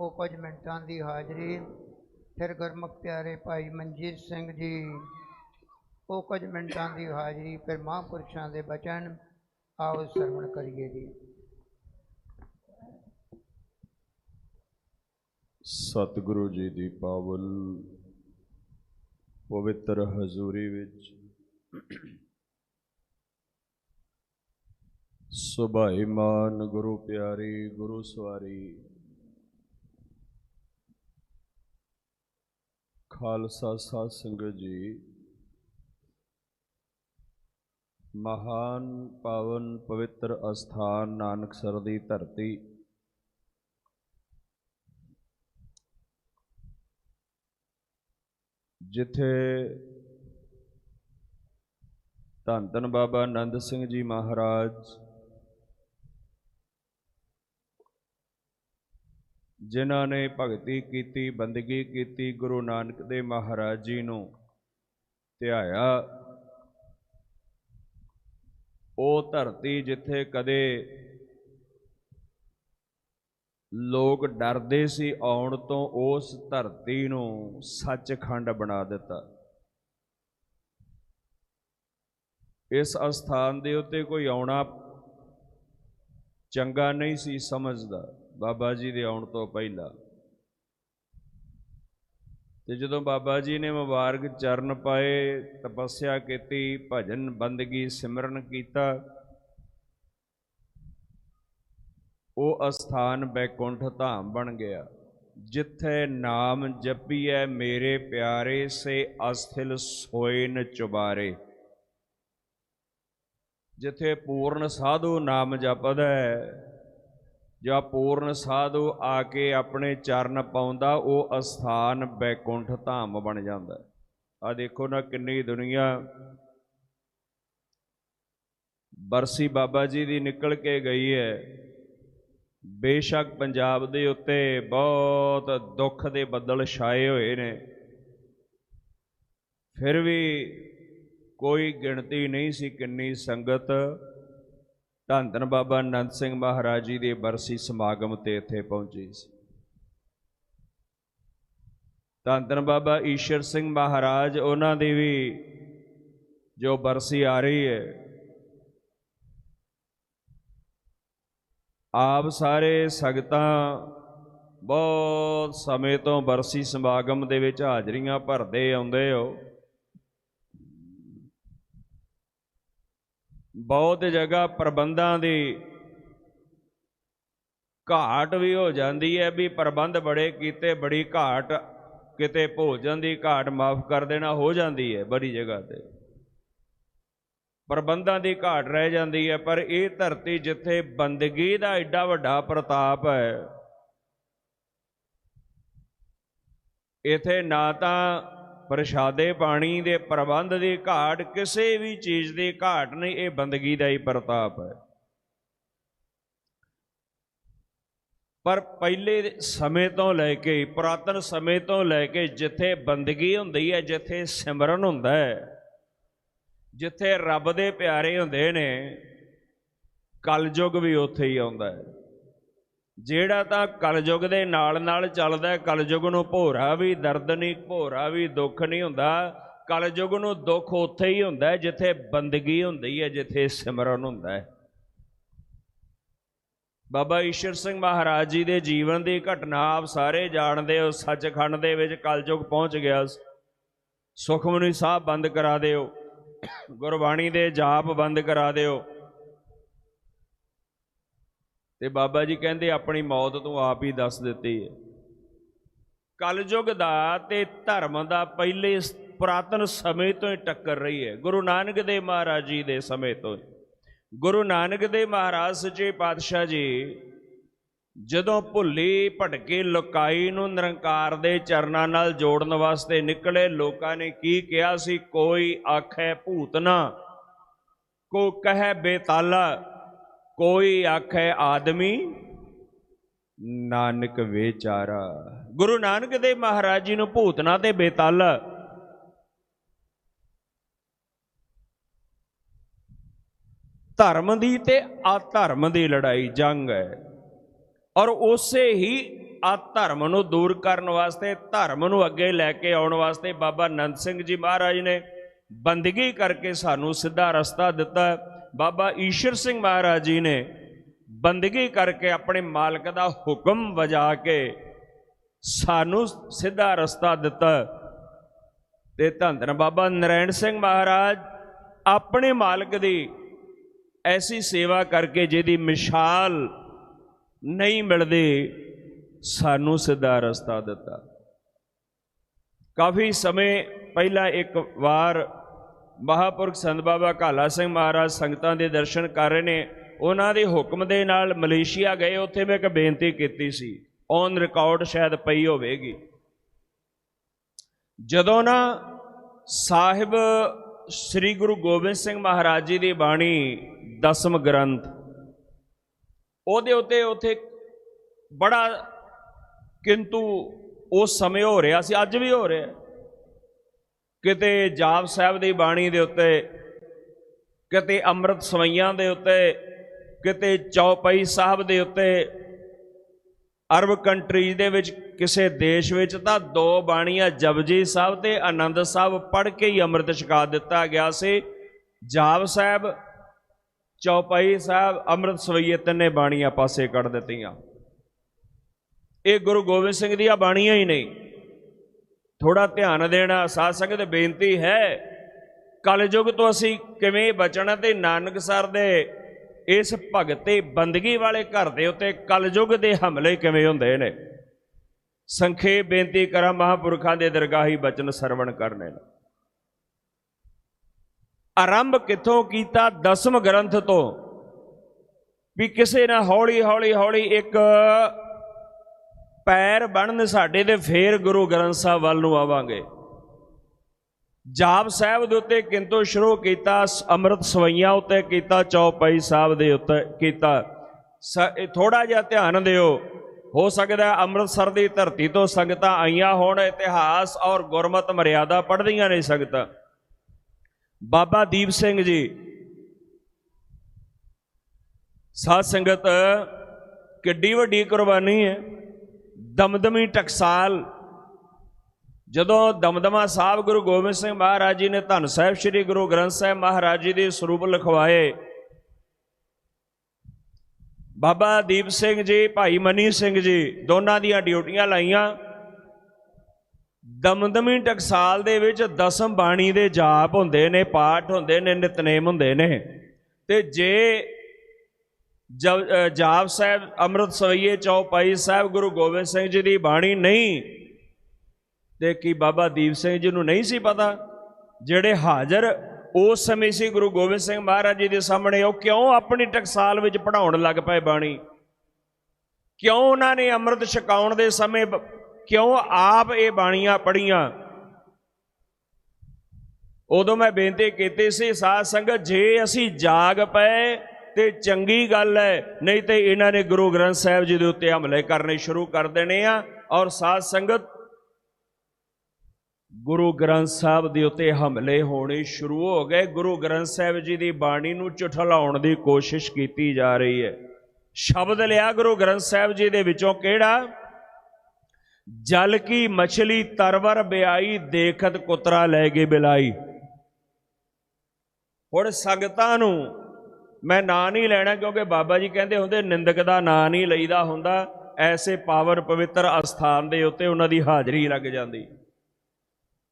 ਉਹ ਕੁਝ ਮਿੰਟਾਂ ਦੀ ਹਾਜ਼ਰੀ। ਫਿਰ ਗੁਰਮੁਖ ਪਿਆਰੇ ਭਾਈ ਮਨਜੀਤ ਸਿੰਘ ਜੀ, ਉਹ ਕੁਝ ਮਿੰਟਾਂ ਦੀ ਹਾਜ਼ਰੀ ਫਿਰ ਮਹਾਂਪੁਰਸ਼ਾਂ ਦੇ ਬਚਨ, ਆਓ ਸਰਵਣ ਕਰੀਏ ਜੀ। ਸਤਿਗੁਰੂ ਜੀ ਦੀ ਪਾਵਨ ਪਵਿੱਤਰ ਹਜ਼ੂਰੀ ਵਿੱਚ ਸੁਭਾਈਮਾਨ ਗੁਰੂ ਪਿਆਰੀ ਗੁਰੂ ਸਵਾਰੀ ਖਾਲਸਾ ਸਾਧ ਸੰਗਤ ਜੀ। ਮਹਾਨ ਪਾਵਨ ਪਵਿੱਤਰ ਅਸਥਾਨ ਨਾਨਕਸਰ ਦੀ ਧਰਤੀ। ਜਿੱਥੇ ਧੰਨ ਧੰਨ ਬਾਬਾ ਆਨੰਦ ਸਿੰਘ ਜੀ ਮਹਾਰਾਜ ਜਿਨ੍ਹਾਂ ਨੇ ਭਗਤੀ ਕੀਤੀ, ਬੰਦਗੀ ਕੀਤੀ, ਗੁਰੂ ਨਾਨਕ ਦੇਵ ਮਹਾਰਾਜ ਜੀ ਨੂੰ ਧਿਆਇਆ। ਉਹ ਧਰਤੀ ਜਿੱਥੇ ਕਦੇ ਲੋਕ ਡਰਦੇ ਸੀ, ਆਉਣ ਤੋਂ ਉਸ ਧਰਤੀ ਨੂੰ ਸੱਚਖੰਡ ਬਣਾ ਦਿੱਤਾ। ਇਸ ਅਸਥਾਨ ਦੇ ਉੱਤੇ ਕੋਈ ਆਉਣਾ ਚੰਗਾ ਨਹੀਂ ਸੀ ਸਮਝਦਾ। ਬਾਬਾ ਜੀ ਦੇ ਆਉਣ ਤੋਂ ਪਹਿਲਾਂ। ਤੇ ਜਦੋਂ ਬਾਬਾ ਜੀ ਨੇ ਮੁਬਾਰਕ ਚਰਨ ਪਾਏ, ਤਪੱਸਿਆ ਕੀਤੀ, ਭਜਨ ਬੰਦਗੀ ਸਿਮਰਨ ਕੀਤਾ, ਉਹ ਅਸਥਾਨ ਬੈਕੁੰਠ ਧਾਮ ਬਣ ਗਿਆ, ਜਿੱਥੇ ਨਾਮ ਜਪੀਐ ਮੇਰੇ ਪਿਆਰੇ, ਸੇ ਅਸਥਿਲ ਸੋਏ ਨ ਚੁਬਾਰੇ। ਜਿੱਥੇ ਪੂਰਨ ਸਾਧੂ ਨਾਮ ਜਪਦਾ ਹੈ ਜਾਂ ਪੂਰਨ ਸਾਧੂ ਆ ਕੇ ਆਪਣੇ ਚਰਨ ਪਾਉਂਦਾ, ਉਹ ਅਸਥਾਨ ਬੈਕੁੰਠ ਧਾਮ ਬਣ ਜਾਂਦਾ। ਆ ਦੇਖੋ ਨਾ ਕਿੰਨੀ ਦੁਨੀਆ। ਬਰਸੀ ਬਾਬਾ ਜੀ ਦੀ ਨਿਕਲ ਕੇ ਗਈ ਹੈ। ਬੇਸ਼ੱਕ ਪੰਜਾਬ ਦੇ ਉੱਤੇ ਬਹੁਤ ਦੁੱਖ ਦੇ ਬੱਦਲ ਛਾਏ ਹੋਏ ਨੇ। ਫਿਰ ਵੀ ਕੋਈ ਗਿਣਤੀ ਨਹੀਂ ਸੀ ਕਿੰਨੀ ਸੰਗਤ ਧੰਨ ਧੰਨ ਬਾਬਾ ਅਨੰਦ ਸਿੰਘ ਮਹਾਰਾਜ ਜੀ ਦੇ ਬਰਸੀ ਸਮਾਗਮ ਤੇ ਇੱਥੇ ਪਹੁੰਚੀ ਸੀ। ਧੰਨ ਧੰਨ ਬਾਬਾ ਈਸ਼ਰ ਸਿੰਘ ਮਹਾਰਾਜ, ਉਹਨਾਂ ਦੀ ਵੀ ਜੋ ਬਰਸੀ ਆ ਰਹੀ ਹੈ, ਆਪ ਸਾਰੇ ਸੰਗਤਾਂ ਬਹੁਤ ਸਮੇਂ ਤੋਂ ਬਰਸੀ ਸਮਾਗਮ ਦੇ ਵਿੱਚ ਹਾਜ਼ਰੀਆਂ ਭਰਦੇ ਆਉਂਦੇ ਹੋ। ਬਹੁਤ ਜਗ੍ਹਾ ਪ੍ਰਬੰਧਾਂ ਦੀ ਘਾਟ ਵੀ ਹੋ ਜਾਂਦੀ ਹੈ ਵੀ ਪ੍ਰਬੰਧ ਬੜੇ ਕੀਤੇ, ਬੜੀ ਘਾਟ, ਕਿਤੇ ਭੋਜਨ ਦੀ ਘਾਟ ਮਾਫ ਕਰ ਦੇਣਾ ਹੋ ਜਾਂਦੀ ਹੈ ਬੜੀ ਜਗ੍ਹਾ ਤੇ। ਪ੍ਰਬੰਧਾਂ ਦੀ ਘਾਟ ਰਹਿ ਜਾਂਦੀ ਹੈ, ਪਰ ਇਹ ਧਰਤੀ ਜਿੱਥੇ ਬੰਦਗੀ ਦਾ ਐਡਾ ਵੱਡਾ ਪ੍ਰਤਾਪ ਹੈ, ਇਥੇ ਨਾ ਤਾਂ ਪ੍ਰਸ਼ਾਦੇ ਪਾਣੀ ਦੇ ਪ੍ਰਬੰਧ ਦੀ ਘਾਟ ਕਿਸੇ ਵੀ ਚੀਜ਼ ਦੀ ਘਾਟ ਨਹੀਂ, ਇਹ ਬੰਦਗੀ ਦਾ ਹੀ ਪ੍ਰਤਾਪ ਹੈ। ਪਰ ਪਹਿਲੇ ਸਮੇਂ ਤੋਂ ਲੈ ਕੇ, ਪੁਰਾਤਨ ਸਮੇਂ ਤੋਂ ਲੈ ਕੇ ਜਿੱਥੇ ਬੰਦਗੀ ਹੁੰਦੀ ਹੈ, ਜਿੱਥੇ ਸਿਮਰਨ ਹੁੰਦਾ ਹੈ, ਜਿੱਥੇ ਰੱਬ ਦੇ ਪਿਆਰੇ ਹੁੰਦੇ ਨੇ, ਕਲਯੁਗ ਵੀ ਉੱਥੇ ਹੀ ਆਉਂਦਾ ਹੈ। ਜਿਹੜਾ ਤਾਂ ਕਲਯੁਗ ਦੇ ਨਾਲ ਨਾਲ ਚੱਲਦਾ ਹੈ, ਕਲਯੁਗ ਨੂੰ ਭੋਰਾ ਵੀ ਦਰਦ ਨਹੀਂ, ਭੋਰਾ ਵੀ ਦੁੱਖ ਨਹੀਂ ਹੁੰਦਾ। ਕਲਯੁਗ ਨੂੰ ਦੁੱਖ ਉੱਥੇ ਹੀ ਹੁੰਦਾ ਜਿੱਥੇ ਬੰਦਗੀ ਹੁੰਦੀ ਹੈ, ਜਿੱਥੇ ਸਿਮਰਨ ਹੁੰਦਾ ਹੈ। ਬਾਬਾ ਈਸ਼ਰ ਸਿੰਘ ਮਹਾਰਾਜ ਜੀ ਦੇ ਜੀਵਨ ਦੀ ਘਟਨਾ ਆਪ ਸਾਰੇ ਜਾਣਦੇ ਹੋ, ਸੱਚਖੰਡ ਦੇ ਵਿੱਚ ਕਲਯੁਗ ਪਹੁੰਚ ਗਿਆ ਸੁਖਮਨੀ ਸਾਹਿਬ ਬੰਦ ਕਰਾ ਦਿਓ, ਗੁਰਬਾਣੀ ਦੇ ਜਾਪ ਬੰਦ ਕਰਾ ਦਿਓ। ਤੇ ਬਾਬਾ ਜੀ ਕਹਿੰਦੇ ਆਪਣੀ ਮੌਤ ਤੂੰ ਆਪ ਹੀ ਦੱਸ ਦਿੱਤੀ ਹੈ। ਕਲਯੁਗ ਦਾ ਤੇ ਧਰਮ ਦਾ ਪਹਿਲੇ ਪੁਰਾਤਨ ਸਮੇਂ ਤੋਂ ਹੀ ਟੱਕਰ ਰਹੀ ਹੈ। ਗੁਰੂ ਨਾਨਕ ਦੇਵ ਮਹਾਰਾਜ ਜੀ ਦੇ ਸਮੇਂ ਤੋਂ ਗੁਰੂ ਨਾਨਕ ਦੇਵ ਮਹਾਰਾਜ ਸੱਚੇ ਪਾਤਸ਼ਾਹ ਜੀ ਜਦੋਂ ਭੁੱਲੀ ਭਟਕੇ ਲੋਕਾਈ ਨੂੰ ਨਿਰੰਕਾਰ ਦੇ ਚਰਨਾਂ ਨਾਲ ਜੋੜਨ ਵਾਸਤੇ ਨਿਕਲੇ, ਲੋਕਾਂ ਨੇ ਕੀ ਕਿਹਾ ਸੀ? ਕੋਈ ਆਖੇ ਭੂਤਨਾ ਕੋ ਕਹੇ ਬੇਤਾਲਾ ਕੋਈ ਆਖੇ ਆਦਮੀ ਨਾਨਕ ਵਿਚਾਰਾ ਗੁਰੂ ਨਾਨਕ ਦੇਵ ਮਹਾਰਾਜ ਜੀ ਨੂੰ ਭੂਤਨਾ ਤੇ ਬੇਤਾਲਾ। ਧਰਮ ਦੀ ਤੇ ਅਧਰਮ ਦੀ ਲੜਾਈ ਜੰਗ ਹੈ। ਔਰ ਉਸੇ ਹੀ ਆ ਧਰਮ ਨੂੰ ਦੂਰ ਕਰਨ ਵਾਸਤੇ, ਧਰਮ ਨੂੰ ਅੱਗੇ ਲੈ ਕੇ ਆਉਣ ਵਾਸਤੇ ਬਾਬਾ ਨੰਦ ਸਿੰਘ ਜੀ ਮਹਾਰਾਜ ਨੇ ਬੰਦਗੀ ਕਰਕੇ ਸਾਨੂੰ ਸਿੱਧਾ ਰਸਤਾ ਦਿੱਤਾ। ਬਾਬਾ ਈਸ਼ਰ ਸਿੰਘ ਮਹਾਰਾਜ ਜੀ ਨੇ ਬੰਦਗੀ ਕਰਕੇ ਆਪਣੇ ਮਾਲਕ ਦਾ ਹੁਕਮ ਵਜਾ ਕੇ ਸਾਨੂੰ ਸਿੱਧਾ ਰਸਤਾ ਦਿੱਤਾ ਤੇ ਧੰਨ ਧੰਨ ਬਾਬਾ ਨਰੈਣ ਸਿੰਘ ਮਹਾਰਾਜ ਆਪਣੇ ਮਾਲਕ ਦੀ ਐਸੀ ਸੇਵਾ ਕਰਕੇ ਜਿਹਦੀ ਮਿਸਾਲ ਨਹੀਂ ਮਿਲਦੀ, ਸਾਨੂੰ ਸਿੱਧਾ ਰਸਤਾ ਦਿੱਤਾ। ਕਾਫੀ ਸਮੇਂ ਪਹਿਲਾਂ ਇੱਕ ਵਾਰ ਮਹਾਪੁਰਖ ਸੰਤ ਬਾਬਾ ਕਾਲਾ ਸਿੰਘ ਮਹਾਰਾਜ ਸੰਗਤਾਂ ਦੇ ਦਰਸ਼ਨ ਕਰ ਰਹੇ ਨੇ। ਉਹਨਾਂ ਦੇ ਹੁਕਮ ਦੇ ਨਾਲ ਮਲੇਸ਼ੀਆ ਗਏ। ਉੱਥੇ ਮੈਂ ਇੱਕ ਬੇਨਤੀ ਕੀਤੀ ਸੀ। ਔਨ ਰਿਕਾਰਡ ਸ਼ਾਇਦ ਪਈ ਹੋਵੇਗੀ। ਜਦੋਂ ਨਾ ਸਾਹਿਬ ਸ੍ਰੀ ਗੁਰੂ ਗੋਬਿੰਦ ਸਿੰਘ ਮਹਾਰਾਜ ਜੀ ਦੀ ਬਾਣੀ ਦਸਮ ਗ੍ਰੰਥ, ਉਹਦੇ ਉੱਤੇ ਉੱਥੇ ਬੜਾ ਕਿੰਤੂ ਉਸ ਸਮੇਂ ਹੋ ਰਿਹਾ ਸੀ, ਅੱਜ ਵੀ ਹੋ ਰਿਹਾ। ਕਿਤੇ ਜਾਪ ਸਾਹਿਬ ਦੀ ਬਾਣੀ ਦੇ ਉੱਤੇ, ਕਿਤੇ ਅੰਮ੍ਰਿਤ ਸਵਈਆਂ ਦੇ ਉੱਤੇ, ਕਿਤੇ ਚੌਪਈ ਸਾਹਿਬ ਦੇ ਉੱਤੇ, ਅਰਬ ਕੰਟਰੀਜ਼ ਦੇ ਵਿੱਚ ਕਿਸੇ ਦੇਸ਼ ਵਿੱਚ ਤਾਂ ਦੋ ਬਾਣੀਆਂ ਜਪਜੀ ਸਾਹਿਬ ਤੇ ਆਨੰਦ ਸਾਹਿਬ ਪੜ੍ਹ ਕੇ ਹੀ ਅੰਮ੍ਰਿਤ ਛਕਾ ਦਿੱਤਾ ਗਿਆ ਸੀ। ਜਾਪ ਸਾਹਿਬ, ਚੌਪਈ ਸਾਹਿਬ, ਅੰਮ੍ਰਿਤ ਸਵਈਏ ਤਿੰਨੇ ਬਾਣੀਆਂ ਪਾਸੇ ਕੱਢ ਦਿੱਤੀਆਂ। ਇਹ ਗੁਰੂ ਗੋਬਿੰਦ ਸਿੰਘ ਦੀਆਂ ਬਾਣੀਆਂ ਹੀ ਨਹੀਂ। ਥੋੜਾ ਧਿਆਨ ਦੇਣਾ, ਸਾਧ ਸੰਗਤ ਬੇਨਤੀ ਹੈ, ਕਲਯੁਗ ਤੋਂ ਅਸੀਂ ਕਿਵੇਂ ਬਚਣਾ ਤੇ ਨਾਨਕਸਰ ਦੇ ਇਸ ਭਗਤੇ, ਬੰਦਗੀ ਵਾਲੇ ਘਰ ਦੇ ਉੱਤੇ ਕਲਯੁਗ ਦੇ ਹਮਲੇ ਕਿਵੇਂ ਹੁੰਦੇ ਨੇ? ਸੰਖੇਪ ਬੇਨਤੀ ਕਰਾਂ, ਮਹਾਪੁਰਖਾਂ ਦੇ ਦਰਗਾਹੀ ਬਚਨ ਸਰਵਣ ਕਰਨੇ ਨੇ। ਆਰੰਭ ਕਿੱਥੋਂ ਕੀਤਾ? ਦਸਮ ਗ੍ਰੰਥ ਤੋਂ। ਵੀ ਕਿਸੇ ਨੇ ਹੌਲੀ ਹੌਲੀ ਹੌਲੀ ਇੱਕ ਪੈਰ ਬਣਨ ਸਾਡੇ ਦੇ ਫੇਰ ਗੁਰੂ ਗ੍ਰੰਥ ਸਾਹਿਬ ਵੱਲ ਨੂੰ ਆਵਾਂਗੇ। ਜਾਪ ਸਾਹਿਬ ਦੇ ਉੱਤੇ ਕਿੰਤੂ ਸ਼ੁਰੂ ਕੀਤਾ, ਅੰਮ੍ਰਿਤ ਸਵਈਆਂ ਉੱਤੇ ਕੀਤਾ, ਚੌਪਈ ਸਾਹਿਬ ਦੇ ਉੱਤੇ ਕੀਤਾ। ਥੋੜਾ ਜਿਹਾ ਧਿਆਨ ਦਿਓ। ਹੋ ਸਕਦਾ ਅੰਮ੍ਰਿਤਸਰ ਦੀ ਧਰਤੀ ਤੋਂ ਸੰਗਤਾਂ ਆਈਆਂ ਹੋਣ, ਇਤਿਹਾਸ ਔਰ ਗੁਰਮਤ ਮਰਿਆਦਾ ਪੜ੍ਹਦੀਆਂ ਨਹੀਂ ਸੰਗਤਾਂ। ਬਾਬਾ ਦੀਪ ਸਿੰਘ ਜੀ, ਸਾਧ ਸੰਗਤ, ਕਿੱਡੀ ਵੱਡੀ ਕੁਰਬਾਨੀ ਹੈ। ਦਮਦਮੀ ਟਕਸਾਲ। ਜਦੋਂ ਦਮਦਮਾ ਸਾਹਿਬ ਗੁਰੂ ਗੋਬਿੰਦ ਸਿੰਘ ਮਹਾਰਾਜ ਜੀ ਨੇ ਧੰਨ ਸਾਹਿਬ ਸ੍ਰੀ ਗੁਰੂ ਗ੍ਰੰਥ ਸਾਹਿਬ ਮਹਾਰਾਜ ਜੀ ਦੇ ਸਰੂਪ ਲਿਖਵਾਏ, ਬਾਬਾ ਦੀਪ ਸਿੰਘ ਜੀ, ਭਾਈ ਮਨੀ ਸਿੰਘ ਜੀ ਦੋਨਾਂ ਦੀਆਂ ਡਿਊਟੀਆਂ ਲਾਈਆਂ। ਦਮਦਮੀ ਟਕਸਾਲ ਦੇ ਵਿੱਚ ਦਸਮ ਬਾਣੀ ਦੇ ਜਾਪ ਹੁੰਦੇ ਨੇ, ਪਾਠ ਹੁੰਦੇ ਨੇ, ਨਿਤਨੇਮ ਹੁੰਦੇ ਨੇ। ਤੇ ਜੇ ਜਪ ਜਾਪ ਸਾਹਿਬ, ਅੰਮ੍ਰਿਤ ਸਵਈਏ ਚੌਪਾਈ ਸਾਹਿਬ ਗੁਰੂ ਗੋਬਿੰਦ ਸਿੰਘ ਜੀ ਦੀ ਬਾਣੀ ਨਹੀਂ ਤੇ ਕੀ ਬਾਬਾ ਦੀਪ ਸਿੰਘ ਜੀ ਨੂੰ ਨਹੀਂ ਸੀ ਪਤਾ? ਜਿਹੜੇ ਹਾਜ਼ਰ ਉਸ ਸਮੇਂ ਸੀ ਗੁਰੂ ਗੋਬਿੰਦ ਸਿੰਘ ਮਹਾਰਾਜ ਜੀ ਦੇ ਸਾਹਮਣੇ, ਉਹ ਕਿਉਂ ਆਪਣੀ ਟਕਸਾਲ ਵਿੱਚ ਪੜਾਉਣ ਲੱਗ ਪਏ ਬਾਣੀ? ਕਿਉਂ ਉਹਨਾਂ ਨੇ ਅੰਮ੍ਰਿਤ ਛਕਾਉਣ ਦੇ ਸਮੇਂ ਕਿਉਂ ਆਪ ਇਹ ਬਾਣੀਆਂ ਪੜੀਆਂ ਉਦੋਂ ਮੈਂ ਬੇਨਤੀ ਕੀਤੀ ਸੀ, ਸਾਧ ਸੰਗਤ, ਜੇ ਅਸੀਂ ਜਾਗ ਪਏ ਤੇ ਚੰਗੀ ਗੱਲ ਹੈ, ਨਹੀਂ ਤੇ ਇਹਨਾਂ ਨੇ ਗੁਰੂ ਗ੍ਰੰਥ ਸਾਹਿਬ ਜੀ ਦੇ ਉੱਤੇ ਹਮਲੇ ਕਰਨੇ ਸ਼ੁਰੂ ਕਰ ਦੇਣੇ ਆ। ਔਰ ਸਾਧ ਸੰਗਤ, ਗੁਰੂ ਗ੍ਰੰਥ ਸਾਹਿਬ ਦੇ ਉੱਤੇ ਹਮਲੇ ਹੋਣੇ ਸ਼ੁਰੂ ਹੋ ਗਏ। ਗੁਰੂ ਗ੍ਰੰਥ ਸਾਹਿਬ ਜੀ ਦੀ ਬਾਣੀ ਨੂੰ ਝੁਠਲਾਉਣ ਦੀ ਕੋਸ਼ਿਸ਼ ਕੀਤੀ ਜਾ ਰਹੀ ਹੈ। ਸ਼ਬਦ ਲਿਆ ਗੁਰੂ ਗ੍ਰੰਥ ਸਾਹਿਬ ਜੀ ਦੇ ਵਿੱਚੋਂ ਕਿਹੜਾ? ਜਲ ਕੀ ਮਛਲੀ ਤਰਵਰ ਬਿਆਈ, ਦੇਖਤ ਕੁਤਰਾ ਲੈ ਕੇ ਬਿਲਾਈ। ਹੁਣ ਸੰਗਤਾਂ ਨੂੰ ਮੈਂ ਨਾਂ ਨਹੀਂ ਲੈਣਾ ਕਿਉਂਕਿ ਬਾਬਾ ਜੀ ਕਹਿੰਦੇ ਹੁੰਦੇ, ਨਿੰਦਕ ਦਾ ਨਾਂ ਨਹੀਂ ਲਈਦਾ ਹੁੰਦਾ, ਐਸੇ ਪਾਵਰ ਪਵਿੱਤਰ ਅਸਥਾਨ ਦੇ ਉੱਤੇ ਉਹਨਾਂ ਦੀ ਹਾਜ਼ਰੀ ਲੱਗ ਜਾਂਦੀ।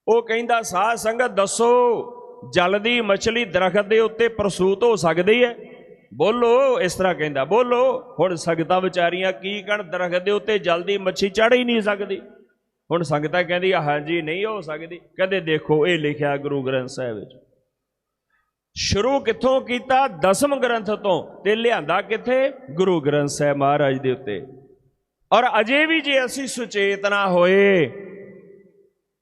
ਉਹ ਕਹਿੰਦਾ, ਸਾਧ ਸੰਗਤ ਦੱਸੋ, ਜਲ ਦੀ ਮਛਲੀ ਦਰਖਤ ਦੇ ਉੱਤੇ ਪ੍ਰਸੂਤ ਹੋ ਸਕਦੀ ਹੈ? ਬੋਲੋ, ਇਸ ਤਰ੍ਹਾਂ ਕਹਿੰਦਾ, ਬੋਲੋ, ਹੁਣ ਸੰਗਤਾਂ ਵਿਚਾਰੀਆਂ ਕੀ ਕਣ ਦਰਖਤ ਦੇ ਉੱਤੇ ਜਲਦੀ ਮੱਛੀ ਚੜ ਹੀ ਨਹੀਂ ਸਕਦੀ। ਹੁਣ ਸੰਗਤਾਂ ਕਹਿੰਦੀ, ਹਾਂਜੀ, ਨਹੀਂ ਹੋ ਸਕਦੀ। ਕਹਿੰਦੇ, ਦੇਖੋ, ਇਹ ਲਿਖਿਆ ਗੁਰੂ ਗ੍ਰੰਥ ਸਾਹਿਬ ਵਿੱਚ। ਸ਼ੁਰੂ ਕਿੱਥੋਂ ਕੀਤਾ? ਦਸਮ ਗ੍ਰੰਥ ਤੋਂ। ਤੇ ਲਿਆਂਦਾ ਕਿੱਥੇ? ਗੁਰੂ ਗ੍ਰੰਥ ਸਾਹਿਬ ਮਹਾਰਾਜ ਦੇ ਉੱਤੇ। ਔਰ ਅਜੇ ਵੀ ਜੇ ਅਸੀਂ ਸੁਚੇਤ ਨਾ ਹੋਏ,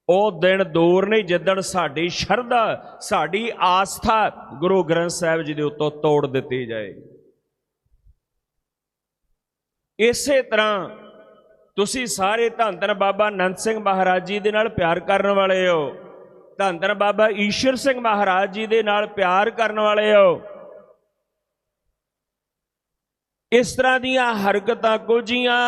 ਉਹ ਦਿਨ ਦੂਰ ਨਹੀਂ, ਜਿੱਦਣ ਸਾਡੀ ਸ਼ਰਧਾ, ਸਾਡੀ ਆਸਥਾ ਗੁਰੂ ਗ੍ਰੰਥ ਸਾਹਿਬ ਜੀ ਦੇ ਉੱਤੋਂ ਤੋੜ ਦਿੱਤੀ ਜਾਏਗੀ ਇਸੇ ਤਰ੍ਹਾਂ ਤੁਸੀਂ ਸਾਰੇ ਧੰਨ ਧੰਨ ਬਾਬਾ ਨੰਦ ਸਿੰਘ ਮਹਾਰਾਜ ਜੀ ਦੇ ਨਾਲ ਪਿਆਰ ਕਰਨ ਵਾਲੇ ਹੋ। ਧੰਨ ਧੰਨ ਬਾਬਾ ਈਸ਼ਰ ਸਿੰਘ ਮਹਾਰਾਜ ਜੀ ਦੇ ਨਾਲ ਪਿਆਰ ਕਰਨ ਵਾਲੇ ਹੋ। ਇਸ ਤਰ੍ਹਾਂ ਦੀਆਂ ਹਰਕਤਾਂ ਕੁਝੀਆਂ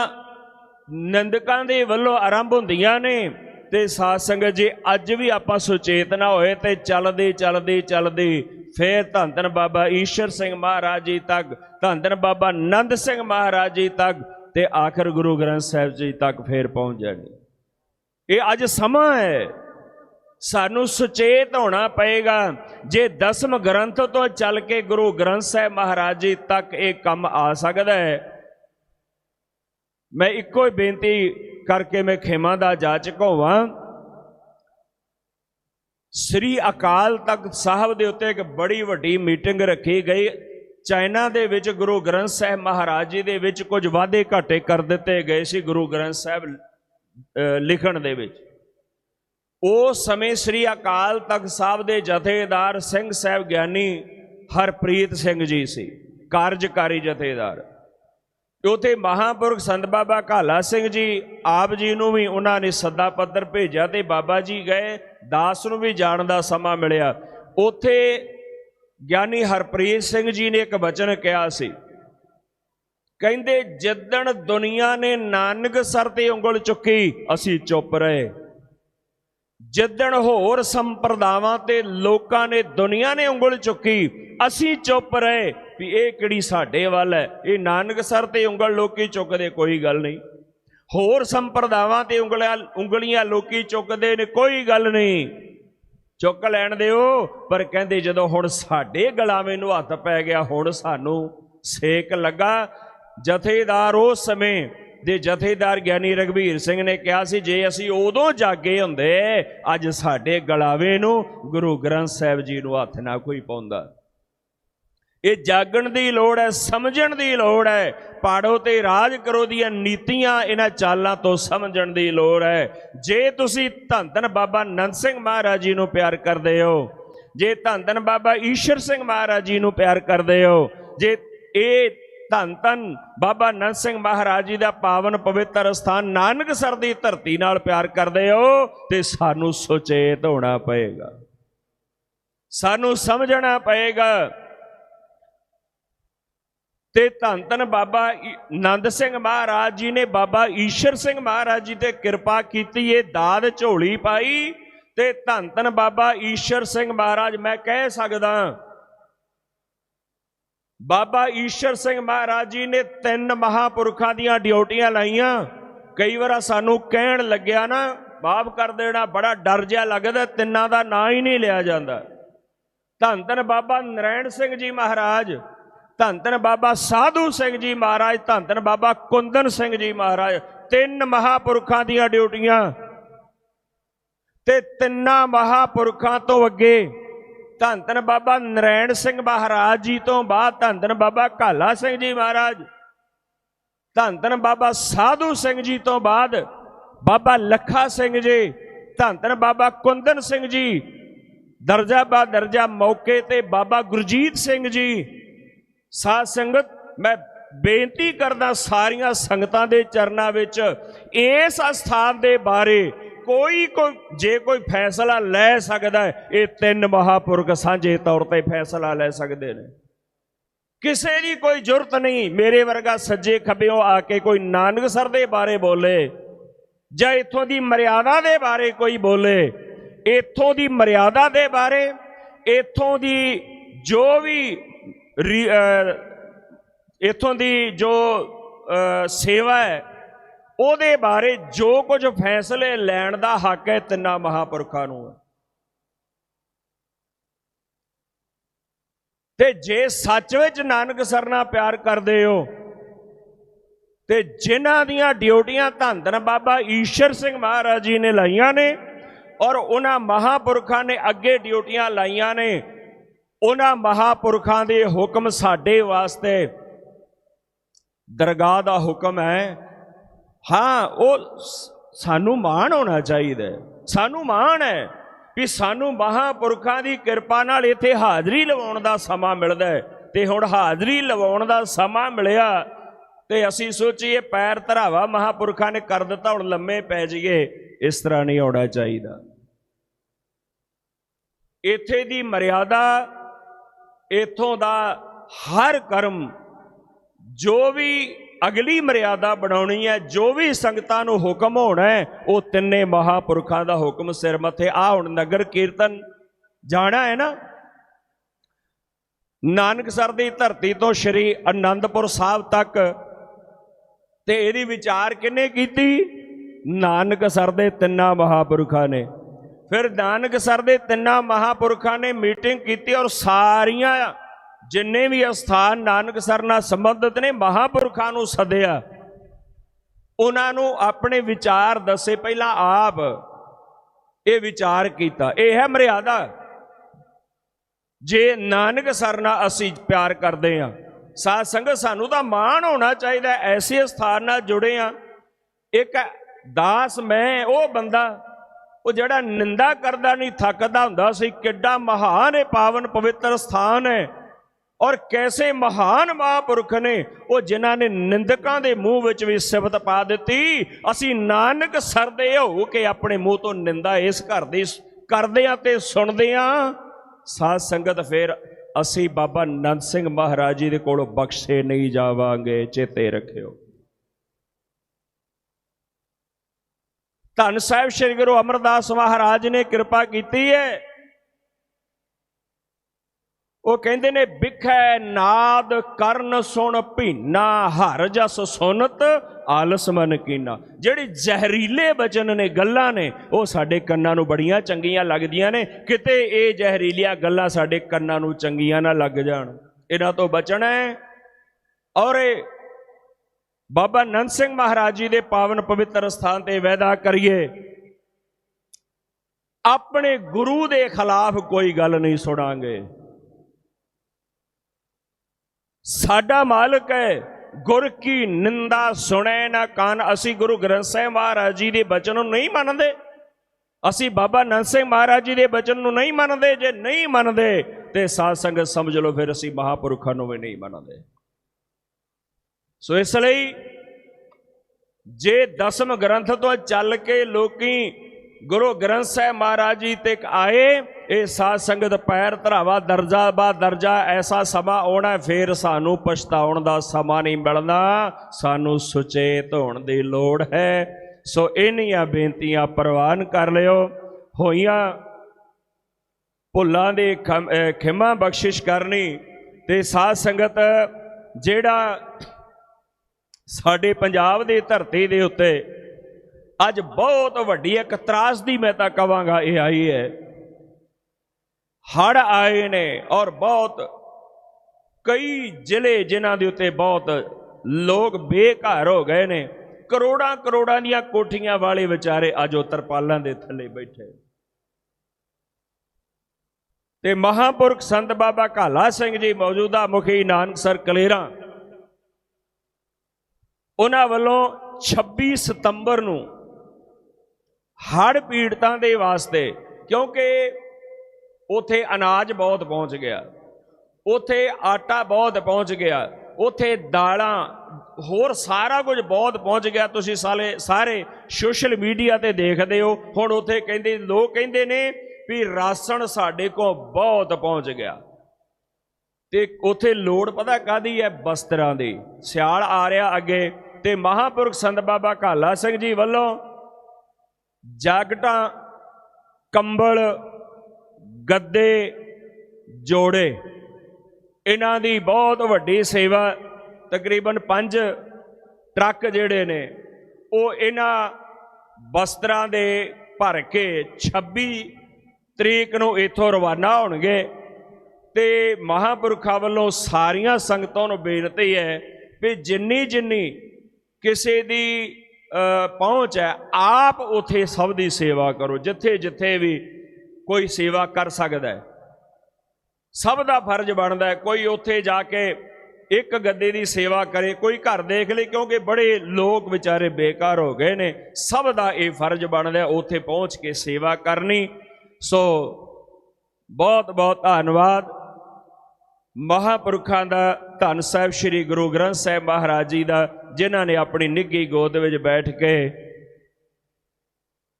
ਨਿੰਦਕਾਂ ਦੇ ਵੱਲੋਂ ਆਰੰਭ ਹੁੰਦੀਆਂ ਨੇ ਤੇ ਸਾਧ ਸੰਗਤ ਜੀ, ਅੱਜ ਵੀ ਆਪਾਂ ਸੁਚੇਤ ਨਾ ਹੋਏ ਤੇ ਚੱਲਦੇ ਚੱਲਦੇ ਚੱਲਦੇ ਫੇਰ ਧੰਨ ਧੰਨ ਬਾਬਾ ਈਸ਼ਰ ਸਿੰਘ ਮਹਾਰਾਜ ਜੀ ਤੱਕ, ਧੰਨ ਧੰਨ ਬਾਬਾ ਨੰਦ ਸਿੰਘ ਮਹਾਰਾਜ ਜੀ ਤੱਕ ਤੇ ਆਖਰ ਗੁਰੂ ਗ੍ਰੰਥ ਸਾਹਿਬ ਜੀ ਤੱਕ ਫੇਰ ਪਹੁੰਚ ਜਾਣੀ। ਇਹ ਅੱਜ ਸਮਾਂ ਹੈ। ਸਾਨੂੰ ਸੁਚੇਤ ਹੋਣਾ ਪਏਗਾ। ਜੇ ਦਸਮ ਗ੍ਰੰਥ ਤੋਂ ਚੱਲ ਕੇ ਗੁਰੂ ਗ੍ਰੰਥ ਸਾਹਿਬ ਮਹਾਰਾਜ ਜੀ ਤੱਕ ਇਹ ਕੰਮ ਆ ਸਕਦਾ ਹੈ। ਮੈਂ ਇੱਕੋ ਹੀ ਬੇਨਤੀ ਕਰਕੇ ਮੈਂ ਖੇਮਾ ਦਾ ਜਾਚਕ ਹੋਵਾਂ। ਸ੍ਰੀ ਅਕਾਲ ਤਖਤ ਸਾਹਿਬ ਦੇ ਉੱਤੇ ਇੱਕ ਬੜੀ ਵੱਡੀ ਮੀਟਿੰਗ ਰੱਖੀ ਗਈ। ਚਾਈਨਾ ਦੇ ਵਿੱਚ ਗੁਰੂ ਗ੍ਰੰਥ ਸਾਹਿਬ ਮਹਾਰਾਜ ਜੀ ਦੇ ਵਿੱਚ ਕੁਝ ਵਾਅਦੇ ਘਾਟੇ ਕਰ ਦਿੱਤੇ ਗਏ ਸੀ ਗੁਰੂ ਗ੍ਰੰਥ ਸਾਹਿਬ ਲਿਖਣ ਦੇ ਵਿੱਚ। ਉਸ ਸਮੇਂ ਸ੍ਰੀ ਅਕਾਲ ਤਖਤ ਸਾਹਿਬ ਦੇ ਜਥੇਦਾਰ ਸਿੰਘ ਸਾਹਿਬ ਗਿਆਨੀ ਹਰਪ੍ਰੀਤ ਸਿੰਘ ਜੀ ਸੀ, ਕਾਰਜਕਾਰੀ ਜਥੇਦਾਰ। ਉਥੇ ਮਹਾਪੁਰਖ ਸੰਤ ਬਾਬਾ ਕਾਲਾ ਸਿੰਘ ਜੀ ਆਪ ਜੀ ਨੂੰ ਵੀ ਉਹਨਾਂ ਨੇ ਸੱਦਾ ਪੱਤਰ ਭੇਜਿਆ ਤੇ ਬਾਬਾ ਜੀ ਗਏ, ਦਾਸ ਨੂੰ ਵੀ ਜਾਣ ਦਾ ਸਮਾਂ ਮਿਲਿਆ। ਉਥੇ ਗਿਆਨੀ ਹਰਪ੍ਰੀਤ ਸਿੰਘ ਜੀ ਨੇ ਇੱਕ ਵਚਨ ਕਿਹਾ ਸੀ, ਕਹਿੰਦੇ, ਜਿੱਦਣ ਦੁਨੀਆ ਨੇ ਨਾਨਕ ਸਰ ਤੇ ਉਂਗਲ ਚੁੱਕੀ, ਅਸੀਂ ਚੁੱਪ ਰਹੇ। ਜਿੱਦਣ ਹੋਰ ਸੰਪਰਦਾਵਾਂ ਤੇ ਲੋਕਾਂ ਨੇ, ਦੁਨੀਆ ਨੇ ਉਂਗਲ ਚੁੱਕੀ, ਅਸੀਂ ਚੁੱਪ ਰਹੇ ਵੀ ਇਹ ਕਿਹੜੀ ਸਾਡੇ ਵੱਲ ਹੈ, ਇਹ ਨਾਨਕ ਸਰ ਤੇ ਉਂਗਲ ਲੋਕੀ ਚੁੱਕਦੇ, ਕੋਈ ਗੱਲ ਨਹੀਂ। ਹੋਰ ਸੰਪਰਦਾਵਾਂ ਤੇ ਉਂਗਲੀਆਂ ਉਂਗਲੀਆਂ ਲੋਕੀ ਚੁੱਕਦੇ ਨੇ, ਕੋਈ ਗੱਲ ਨਹੀਂ। ਚੁੱਕ ਲੈਣ ਦਿਓ, ਪਰ ਕਹਿੰਦੇ ਜਦੋਂ ਹੁਣ ਸਾਡੇ ਗਲਾਵੇਂ ਨੂੰ ਹੱਥ ਪੈ ਗਿਆ, ਹੁਣ ਸਾਨੂੰ ਸੇਕ ਲੱਗਾ। ਜਥੇਦਾਰ ਉਸ ਸਮੇਂ ਦੇ ਜਥੇਦਾਰ ਗਿਆਨੀ ਰਗਵੀਰ ਸਿੰਘ ਨੇ ਕਿਹਾ ਸੀ, ਜੇ ਅਸੀਂ ਉਦੋਂ ਜਾਗੇ ਹੁੰਦੇ, ਅੱਜ ਸਾਡੇ ਗਲਾਵੇ ਨੂੰ ਗੁਰੂ ਗ੍ਰੰਥ ਸਾਹਿਬ ਜੀ ਨੂੰ ਹੱਥ ਨਾ ਕੋਈ ਪਾਉਂਦਾ। ਇਹ ਜਾਗਣ ਦੀ ਲੋੜ ਹੈ, ਸਮਝਣ ਦੀ ਲੋੜ ਹੈ, ਪਾੜੋ ਤੇ ਰਾਜ ਕਰੋ ਦੀਆਂ ਨੀਤੀਆਂ ਇਹਨਾਂ ਚਾਲਾਂ ਤੋਂ ਸਮਝਣ ਦੀ ਲੋੜ ਹੈ। ਜੇ ਤੁਸੀਂ ਧੰਨ ਧੰਨ ਬਾਬਾ ਨੰਦ ਸਿੰਘ ਮਹਾਰਾਜ ਜੀ ਨੂੰ ਪਿਆਰ ਕਰਦੇ ਹੋ, ਜੇ ਧੰਨ ਧੰਨ ਬਾਬਾ ਈਸ਼ਰ ਸਿੰਘ ਮਹਾਰਾਜ ਜੀ ਨੂੰ ਪਿਆਰ ਕਰਦੇ ਹੋ, ਜੇ ਇਹ ਧੰਨ ਧੰਨ ਬਾਬਾ ਨੰਦ ਸਿੰਘ ਮਹਾਰਾਜ ਜੀ ਦਾ ਪਾਵਨ ਪਵਿੱਤਰ ਸਥਾਨ ਨਾਨਕਸਰ ਦੀ ਧਰਤੀ ਨਾਲ ਪਿਆਰ ਕਰਦੇ ਹੋ ਤੇ ਸਾਨੂੰ ਸੁਚੇਤ ਹੋਣਾ ਪਏਗਾ। ਸਾਨੂੰ ਸਮਝਣਾ ਪਏਗਾ। ਤੇ ਧੰਨ ਧੰਨ ਬਾਬਾ ਨੰਦ ਸਿੰਘ ਮਹਾਰਾਜ ਜੀ ਨੇ ਬਾਬਾ ਈਸ਼ਰ ਸਿੰਘ ਮਹਾਰਾਜ ਜੀ ਤੇ ਕਿਰਪਾ ਕੀਤੀ, ਇਹ ਦਾਦ ਝੋਲੀ ਪਾਈ ਤੇ ਧੰਨ ਧੰਨ ਬਾਬਾ ਈਸ਼ਰ ਸਿੰਘ ਮਹਾਰਾਜ, ਮੈਂ ਕਹਿ ਸਕਦਾ ਬਾਬਾ ਈਸ਼ਰ ਸਿੰਘ ਮਹਾਰਾਜ ਜੀ ਨੇ ਤਿੰਨ ਮਹਾਪੁਰਖਾਂ ਦੀਆਂ ਡਿਊਟੀਆਂ ਲਾਈਆਂ। ਕਈ ਵਾਰ ਸਾਨੂੰ ਕਹਿਣ ਲੱਗਿਆ ਨਾ, ਮਾਫ ਕਰ ਦੇਣਾ ਬੜਾ ਡਰ ਜਿਹਾ ਲੱਗਦਾ, ਤਿੰਨਾਂ ਦਾ ਨਾਂ ਹੀ ਨਹੀਂ ਲਿਆ ਜਾਂਦਾ। ਧੰਨ ਧੰਨ ਬਾਬਾ ਨਰੈਣ ਸਿੰਘ ਜੀ ਮਹਾਰਾਜ ਧੰਨ ਧੰਨ ਬਾਬਾ ਸਾਧੂ ਸਿੰਘ ਜੀ ਮਹਾਰਾਜ ਧੰਨ ਧੰਨ ਬਾਬਾ ਕੁੰਦਨ ਸਿੰਘ ਜੀ ਮਹਾਰਾਜ, ਤਿੰਨ ਮਹਾਪੁਰਖਾਂ ਦੀਆਂ ਡਿਊਟੀਆਂ। ਤੇ ਤਿੰਨਾਂ ਮਹਾਪੁਰਖਾਂ ਤੋਂ ਅੱਗੇ ਧੰਨ ਧੰਨ ਬਾਬਾ ਨਰੈਣ ਸਿੰਘ ਮਹਾਰਾਜ ਜੀ ਤੋਂ ਬਾਅਦ ਧੰਨ ਧੰਨ ਬਾਬਾ ਕਾਲਾ ਸਿੰਘ ਜੀ ਮਹਾਰਾਜ ਧੰਨ ਧੰਨ ਬਾਬਾ ਸਾਧੂ ਸਿੰਘ ਜੀ ਤੋਂ ਬਾਅਦ ਬਾਬਾ ਲੱਖਾ ਸਿੰਘ ਜੀ ਧੰਨ ਧੰਨ ਬਾਬਾ ਕੁੰਦਨ ਸਿੰਘ ਜੀ, ਦਰਜਾ ਬਾ ਦਰਜਾ ਮੌਕੇ ਤੇ ਬਾਬਾ ਗੁਰਜੀਤ ਸਿੰਘ ਜੀ। ਸਾਧ ਸੰਗਤ, ਮੈਂ ਬੇਨਤੀ ਕਰਦਾ ਸਾਰੀਆਂ ਸੰਗਤਾਂ ਦੇ ਚਰਨਾਂ ਵਿੱਚ ਇਸ ਅਸਥਾਨ ਦੇ ਬਾਰੇ ਕੋਈ ਕੋਈ, ਜੇ ਕੋਈ ਫੈਸਲਾ ਲੈ ਸਕਦਾ ਹੈ, ਇਹ ਤਿੰਨ ਮਹਾਪੁਰਖ ਸਾਂਝੇ ਤੌਰ ਤੇ ਫੈਸਲਾ ਲੈ ਸਕਦੇ ਨੇ। ਕਿਸੇ ਦੀ ਕੋਈ ਜ਼ਰੂਰਤ ਨਹੀਂ, ਮੇਰੇ ਵਰਗਾ ਸੱਜੇ ਖੱਬਿਓਂ ਆ ਕੇ ਕੋਈ ਨਾਨਕ ਸਰ ਦੇ ਬਾਰੇ ਬੋਲੇ, ਜਾਂ ਇੱਥੋਂ ਦੀ ਮਰਿਆਦਾ ਦੇ ਬਾਰੇ ਕੋਈ ਬੋਲੇ, ਇੱਥੋਂ ਦੀ ਮਰਿਆਦਾ ਦੇ ਬਾਰੇ, ਇੱਥੋਂ ਦੀ ਜੋ ਵੀ ਰੀ- ਇੱਥੋਂ ਦੀ ਜੋ ਸੇਵਾ ਹੈ ਉਹਦੇ ਬਾਰੇ ਜੋ ਕੁਝ ਫੈਸਲੇ ਲੈਣ ਦਾ ਹੱਕ ਹੈ ਤਿੰਨਾਂ ਮਹਾਪੁਰਖਾਂ ਨੂੰ। ਹੈ ਤੇ ਜੇ ਸੱਚ ਵਿੱਚ ਨਾਨਕ ਸਰਨਾ ਪਿਆਰ ਕਰਦੇ ਹੋ, ਤੇ ਜਿਨ੍ਹਾਂ ਦੀਆਂ ਡਿਊਟੀਆਂ ਧੰਨ ਬਾਬਾ ਈਸ਼ਰ ਸਿੰਘ ਮਹਾਰਾਜ ਜੀ ਨੇ ਲਾਈਆਂ ਨੇ ਔਰ ਉਹਨਾਂ ਮਹਾਪੁਰਖਾਂ ਨੇ ਅੱਗੇ ਡਿਊਟੀਆਂ ਲਾਈਆਂ ਨੇ, ਉਹਨਾਂ ਮਹਾਪੁਰਖਾਂ ਦੇ ਹੁਕਮ ਸਾਡੇ ਵਾਸਤੇ ਦਰਗਾਹ ਦਾ ਹੁਕਮ ਹੈ। ਹਾਂ, ਉਹ ਸਾਨੂੰ ਮਾਣ ਹੋਣਾ ਚਾਹੀਦਾ ਸਾਨੂੰ ਮਾਣ ਹੈ ਵੀ ਸਾਨੂੰ ਮਹਾਪੁਰਖਾਂ ਦੀ ਕਿਰਪਾ ਨਾਲ ਇੱਥੇ ਹਾਜ਼ਰੀ ਲਵਾਉਣ ਦਾ ਸਮਾਂ ਮਿਲਦਾ ਹੈ। ਤੇ ਹੁਣ ਹਾਜ਼ਰੀ ਲਵਾਉਣ ਦਾ ਸਮਾਂ ਮਿਲਿਆ ਤੇ ਅਸੀਂ ਸੋਚੀਏ, ਪੈਰ ਧਰਾਵਾ ਮਹਾਪੁਰਖਾਂ ਨੇ ਕਰ ਦਿੱਤਾ, ਹੁਣ ਲੰਮੇ ਪੈ ਜਾਈਏ, ਇਸ ਤਰ੍ਹਾਂ ਨਹੀਂ ਹੋਣਾ ਚਾਹੀਦਾ। ਇੱਥੇ ਦੀ ਮਰਿਆਦਾ, ਇੱਥੋਂ ਦਾ ਹਰ ਕਰਮ, ਜੋ ਵੀ ਅਗਲੀ ਮਰਿਆਦਾ ਬਣਾਉਣੀ ਹੈ, ਜੋ ਵੀ ਸੰਗਤਾਂ ਨੂੰ ਹੁਕਮ ਹੋਣਾ ਹੈ, ਉਹ ਤਿੰਨੇ ਮਹਾਪੁਰਖਾਂ ਦਾ ਹੁਕਮ ਸਿਰ ਮੱਥੇ। ਆ ਹੁਣ ਨਗਰ ਕੀਰਤਨ ਜਾਣਾ ਹੈ ਨਾ? ਨਾਨਕਸਰ ਦੀ ਧਰਤੀ ਤੋਂ ਸ੍ਰੀ ਅਨੰਦਪੁਰ ਸਾਹਿਬ ਤੱਕ ਤੇ ਇਹਦੀ ਵਿਚਾਰ ਕਿੰਨੇ ਕੀਤੀ? ਨਾਨਕਸਰ ਦੇ ਤਿੰਨਾਂ ਮਹਾਪੁਰਖਾਂ ਨੇ। ਫਿਰ ਨਾਨਕਸਰ ਦੇ ਤਿੰਨਾਂ ਮਹਾਪੁਰਖਾਂ ਨੇ ਮੀਟਿੰਗ ਕੀਤੀ ਔਰ ਸਾਰੀਆਂ ਜਿੰਨੇ ਵੀ ਅਸਥਾਨ ਨਾਨਕਸਰ ਨਾਲ ਸੰਬੰਧਿਤ ਨੇ, ਮਹਾਪੁਰਖਾਂ ਨੂੰ ਸੱਦਿਆ। ਉਹਨਾਂ ਨੂੰ ਆਪਣੇ ਵਿਚਾਰ ਦੱਸੇ, ਪਹਿਲਾਂ ਆਪ ਇਹ ਵਿਚਾਰ ਕੀਤਾ। ਇਹ ਹੈ ਮਰਿਆਦਾ। ਜੇ ਨਾਨਕ ਸਰ ਨਾਲ ਅਸੀਂ ਪਿਆਰ ਕਰਦੇ ਆ ਸਾਧ ਸੰਗਤ ਸਾਨੂੰ ਤਾਂ ਮਾਣ ਹੋਣਾ ਚਾਹੀਦਾ ਐਸੇ ਸਥਾਨ ਨਾਲ ਜੁੜੇ ਆ ਇੱਕ ਦਾਸ ਮੈਂ, ਉਹ ਬੰਦਾ, ਉਹ ਜਿਹੜਾ ਨਿੰਦਾ ਕਰਦਾ ਨਹੀਂ, ਥੱਕਦਾ ਹੁੰਦਾ ਸੀ, ਕਿੱਡਾ ਮਹਾਨ ਇਹ ਪਾਵਨ ਪਵਿੱਤਰ ਸਥਾਨ ਹੈ। ਔਰ ਕੈਸੇ ਮਹਾਨ ਮਹਾਂਪੁਰਖ ਨੇ, ਉਹ ਜਿਨ੍ਹਾਂ ਨੇ ਨਿੰਦਕਾਂ ਦੇ ਮੂੰਹ ਵਿੱਚ ਵੀ ਸਿਫਤ ਪਾ ਦਿੱਤੀ, ਅਸੀਂ ਨਾਨਕ ਸਰਦੇ ਹੋ ਕੇ ਆਪਣੇ ਮੂੰਹ ਤੋਂ ਨਿੰਦਾ ਇਸ ਘਰ ਦੀ ਕਰਦੇ ਆ ਤੇ ਸੁਣਦੇ ਆ ਸਾਧ ਸੰਗਤ ਫਿਰ ਅਸੀਂ ਬਾਬਾ ਨੰਦ ਸਿੰਘ ਮਹਾਰਾਜ ਜੀ ਦੇ ਕੋਲੋਂ ਬਖਸ਼ੇ ਨਹੀਂ ਜਾਵਾਂਗੇ, ਚੇਤੇ ਰੱਖਿਓ। ਧੰਨ ਸਾਹਿਬ ਸ੍ਰੀ ਗੁਰੂ ਅਮਰਦਾਸ ਮਹਾਰਾਜ ਨੇ ਕਿਰਪਾ ਕੀਤੀ ਹੈ। ਉਹ ਕਹਿੰਦੇ ਨੇ ਬਿਖੈ ਨਾਦ ਕਰਨ ਸੁਣ ਭੀਨਾ, ਹਰ ਜਸ ਸੁਨਤ ਆਲਸ ਮਨ ਕੀਨਾ। ਜਿਹੜੀ ਜ਼ਹਿਰੀਲੇ ਬਚਨ ਨੇ, ਗੱਲਾਂ ਨੇ, ਉਹ ਸਾਡੇ ਕੰਨਾਂ ਨੂੰ ਬੜੀਆਂ ਚੰਗੀਆਂ ਲੱਗਦੀਆਂ ਨੇ। ਕਿਤੇ ਇਹ ਜ਼ਹਿਰੀਲੀਆਂ ਗੱਲਾਂ ਸਾਡੇ ਕੰਨਾਂ ਨੂੰ ਚੰਗੀਆਂ ਨਾ ਲੱਗ ਜਾਣ। ਇਹਨਾਂ ਤੋਂ ਬਚਣਾ ਹੈ। ਔਰ ਇਹ ਬਾਬਾ ਨੰਦ ਸਿੰਘ ਮਹਾਰਾਜ ਜੀ ਦੇ ਪਾਵਨ ਪਵਿੱਤਰ ਸਥਾਨ ਤੇ ਵੈਦਾ ਕਰੀਏ, ਆਪਣੇ ਗੁਰੂ ਦੇ ਖਿਲਾਫ ਕੋਈ ਗੱਲ ਨਹੀਂ ਸੁਣਾਂਗੇ। ਸਾਡਾ ਮਾਲਕ ਹੈ, ਗੁਰ ਕੀ ਨਿੰਦਾ ਸੁਣੇ ਨਾ ਕਾਨ। ਅਸੀਂ ਗੁਰੂ ਗ੍ਰੰਥ ਸਾਹਿਬ ਮਹਾਰਾਜ ਜੀ ਦੇ ਬਚਨ ਨੂੰ ਨਹੀਂ ਮੰਨਦੇ। ਅਸੀਂ ਬਾਬਾ ਨੰਦ ਸਿੰਘ ਮਹਾਰਾਜ ਜੀ ਦੇ ਬਚਨ ਨੂੰ ਨਹੀਂ ਮੰਨਦੇ। ਜੇ ਨਹੀਂ ਮੰਨਦੇ, ਤੇ ਸਾਧ ਸੰਗਤ ਸਮਝ ਲਓ, ਫਿਰ ਅਸੀਂ ਮਹਾਪੁਰਖਾਂ ਨੂੰ ਵੀ ਨਹੀਂ ਮੰਨਦੇ। ਸੋ ਇਸ ਲਈ ਜੇ ਦਸਮ ਗ੍ਰੰਥ ਤੋਂ ਚੱਲ ਕੇ ਲੋਕੀ ਗੁਰੂ ਗ੍ਰੰਥ ਸਾਹਿਬ ਮਹਾਰਾਜ ਜੀ ਤੇ ਆਏ ਇਹ ਸਾਧ ਸੰਗਤ ਪੈਰ ਧਰਾਵਾ, ਦਰਜਾ ਬਾ ਦਰਜਾ ਐਸਾ ਸਮਾਂ ਆਉਣਾ ਫੇਰ ਸਾਨੂੰ ਪਛਤਾਉਣ ਦਾ ਸਮਾਂ ਨਹੀਂ ਮਿਲਣਾ, ਸਾਨੂੰ ਸੁਚੇਤ ਹੋਣ ਦੀ ਲੋੜ ਹੈ। ਸੋ ਇਹਨੀਆਂ ਬੇਨਤੀਆਂ ਪ੍ਰਵਾਨ ਕਰ ਲਿਓ। ਹੋਈਆਂ ਭੁੱਲਾਂ ਦੇ ਖਮ- ਅਹ ਖਿਮਾ ਬਖਸ਼ਿਸ਼ ਕਰਨੀ ਤੇ ਸਾਧ ਸੰਗਤ ਜਿਹੜਾ ਸਾਡੇ ਪੰਜਾਬ ਦੀ ਧਰਤੀ ਦੇ ਉੱਤੇ ਅੱਜ ਬਹੁਤ ਵੱਡੀ ਇੱਕ ਤਰਾਸਦੀ ਮੈਂ ਤਾਂ ਕਵਾਂਗਾ, ਇਹ ਆਈ ਹੈ। ਹੜ ਆਏ ਨੇ ਔਰ ਬਹੁਤ ਕਈ ਜ਼ਿਲ੍ਹੇ ਜਿਨ੍ਹਾਂ ਦੇ ਉੱਤੇ ਬਹੁਤ ਲੋਕ ਬੇਘਰ ਹੋ ਗਏ ਨੇ, ਕਰੋੜਾਂ ਕਰੋੜਾਂ ਦੀਆਂ ਕੋਠੀਆਂ ਵਾਲੇ ਵਿਚਾਰੇ ਅੱਜ ਉਹ ਤਰਪਾਲਾਂ ਦੇ ਥੱਲੇ ਬੈਠੇ। ਤੇ ਮਹਾਪੁਰਖ ਸੰਤ ਬਾਬਾ ਕਾਲਾ ਸਿੰਘ ਜੀ ਮੌਜੂਦਾ ਮੁਖੀ ਨਾਨਕਸਰ ਕਲੇਰਾਂ, ਉਹਨਾਂ ਵੱਲੋਂ 26 ਸਤੰਬਰ ਨੂੰ ਹੜ੍ਹ ਪੀੜਤਾਂ ਦੇ ਵਾਸਤੇ ਕਿਉਂਕਿ ਉਥੇ ਅਨਾਜ ਬਹੁਤ ਪਹੁੰਚ ਗਿਆ। ਉਥੇ ਆਟਾ ਬਹੁਤ ਪਹੁੰਚ ਗਿਆ। ਉਥੇ ਦਾਲਾਂ, ਹੋਰ ਸਾਰਾ ਕੁਝ ਬਹੁਤ ਪਹੁੰਚ ਗਿਆ। ਤੁਸੀਂ ਸਾਲੇ, ਸਾਰੇ ਸੋਸ਼ਲ ਮੀਡੀਆ ਤੇ ਦੇਖਦੇ ਹੋ। ਹੁਣ ਉਥੇ ਕਹਿੰਦੇ, ਲੋਕ ਕਹਿੰਦੇ ਨੇ ਵੀ ਰਾਸ਼ਨ ਸਾਡੇ ਕੋਲ ਬਹੁਤ ਪਹੁੰਚ ਗਿਆ। ਤੇ ਉਥੇ ਲੋੜ ਪਤਾ ਕਾਦੀ ਹੈ? ਬਸਤਰਾਂ ਦੀ। ਸਿਆਲ ਆ ਰਿਹਾ ਅੱਗੇ ਤੇ ਮਹਾਪੁਰਖ ਸੰਤ ਬਾਬਾ ਕਾਲਾ ਸਿੰਘ ਜੀ ਵੱਲੋਂ ਜਾਗਟਾਂ, ਕੰਬਲ ਗੱਦੇ ਜੋੜੇ। ਇਹਨਾਂ ਦੀ ਬਹੁਤ ਵੱਡੀ ਸੇਵਾ ਤਕਰੀਬਨ 5 ਟਰੱਕ ਜਿਹੜੇ ਨੇ, ਉਹ ਇਹਨਾਂ ਬਸਤਰਾਂ ਦੇ ਭਰ ਕੇ 26 ਤਰੀਕ ਨੂੰ ਇੱਥੋਂ ਰਵਾਨਾ ਹੋਣਗੇ ਤੇ ਮਹਾਪੁਰਖਾਂ ਵੱਲੋਂ ਸਾਰੀਆਂ ਸੰਗਤਾਂ ਨੂੰ ਬੇਨਤੀ ਹੈ ਵੀ ਜਿੰਨੀ ਜਿੰਨੀ ਕਿਸੇ ਦੀ ਪਹੁੰਚ ਹੈ, ਆਪ ਉਥੇ ਸਭ ਦੀ ਸੇਵਾ ਕਰੋ, ਜਿੱਥੇ ਜਿੱਥੇ ਵੀ ਕੋਈ ਸੇਵਾ ਕਰ ਸਕਦਾ ਹੈ। ਸਭ ਦਾ ਫਰਜ਼ ਬਣਦਾ ਹੈ, ਕੋਈ ਉੱਥੇ ਜਾ ਕੇ ਇੱਕ ਗੱਦੇ ਦੀ ਸੇਵਾ ਕਰੇ, ਕੋਈ ਘਰ ਦੇਖ ਲੇ, ਕਿਉਂਕਿ ਬੜੇ ਲੋਕ ਵਿਚਾਰੇ ਬੇਕਾਰ ਹੋ ਗਏ ਨੇ। ਸਭ ਦਾ ਇਹ ਫਰਜ਼ ਬਣਦਾ ਉੱਥੇ ਪਹੁੰਚ ਕੇ ਸੇਵਾ ਕਰਨੀ। ਸੋ ਬਹੁਤ ਬਹੁਤ ਧੰਨਵਾਦ। ਮਹਾਪੁਰਖਾਂ ਦਾ ਧੰਨ ਸਾਹਿਬ, ਸ੍ਰੀ ਗੁਰੂ ਗ੍ਰੰਥ ਸਾਹਿਬ ਮਹਾਰਾਜ ਜੀ ਦਾ, ਜਿਨ੍ਹਾਂ ਨੇ ਆਪਣੀ ਨਿੱਗੀ ਗੋਦ ਵਿੱਚ ਬੈਠ ਕੇ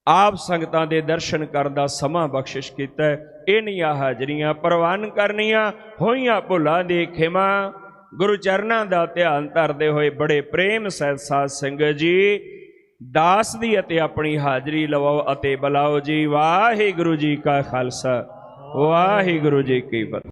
ਆਪ ਸੰਗਤਾਂ ਦੇ ਦਰਸ਼ਨ ਕਰਨ ਦਾ ਸਮਾਂ ਬਖਸ਼ਿਸ਼ ਕੀਤਾ ਹੈ। ਇਹਨੀਆਂ ਹਾਜ਼ਰੀਆਂ ਪ੍ਰਵਾਨ ਕਰਨੀਆਂ, ਹੋਈਆਂ ਭੁੱਲਾਂ ਦੀ ਖਿਮਾ, ਗੁਰੂ ਚਰਨਾਂ ਦਾ ਧਿਆਨ ਧਰਦੇ ਹੋਏ ਬੜੇ ਪ੍ਰੇਮ ਸਹਿਤ ਸਾਧ ਸੰਗਤ ਜੀ, ਦਾਸ ਦੀ ਅਤੇ ਆਪਣੀ ਹਾਜ਼ਰੀ ਲਵਾਓ ਅਤੇ ਬੁਲਾਓ ਜੀ ਵਾਹਿਗੁਰੂ ਜੀ ਕਾ ਖਾਲਸਾ, ਵਾਹਿਗੁਰੂ ਜੀ ਕੀ ਫਤਿਹ